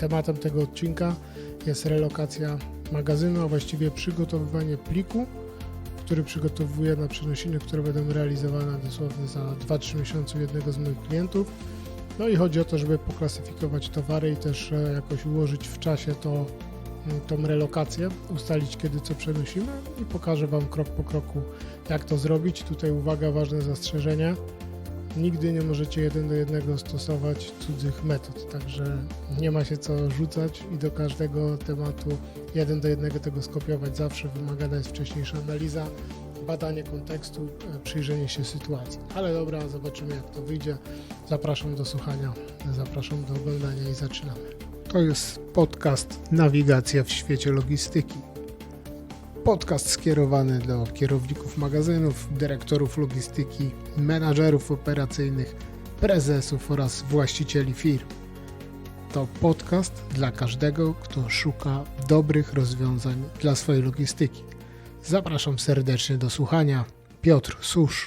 Tematem tego odcinka jest relokacja magazynu, a właściwie przygotowywanie pliku, który przygotowuję na przenosiny, które będą realizowane dosłownie za 2-3 miesiące u jednego z moich klientów. No i chodzi o to, żeby poklasyfikować towary i też e, jakoś ułożyć w czasie to, tą relokację, ustalić kiedy co przenosimy i pokażę Wam krok po kroku, jak to zrobić. Tutaj uwaga, ważne zastrzeżenie. Nigdy nie możecie jeden do jednego stosować cudzych metod, także nie ma się co rzucać i do każdego tematu jeden do jednego tego skopiować. Zawsze wymagana jest wcześniejsza analiza, badanie kontekstu, e, przyjrzenie się sytuacji. Ale dobra, zobaczymy jak to wyjdzie. Zapraszam do słuchania, zapraszam do oglądania i zaczynamy. To jest podcast Nawigacja w świecie logistyki. Podcast skierowany do kierowników magazynów, dyrektorów logistyki, menadżerów operacyjnych, prezesów oraz właścicieli firm. To podcast dla każdego, kto szuka dobrych rozwiązań dla swojej logistyki. Zapraszam serdecznie do słuchania. Piotr Susz.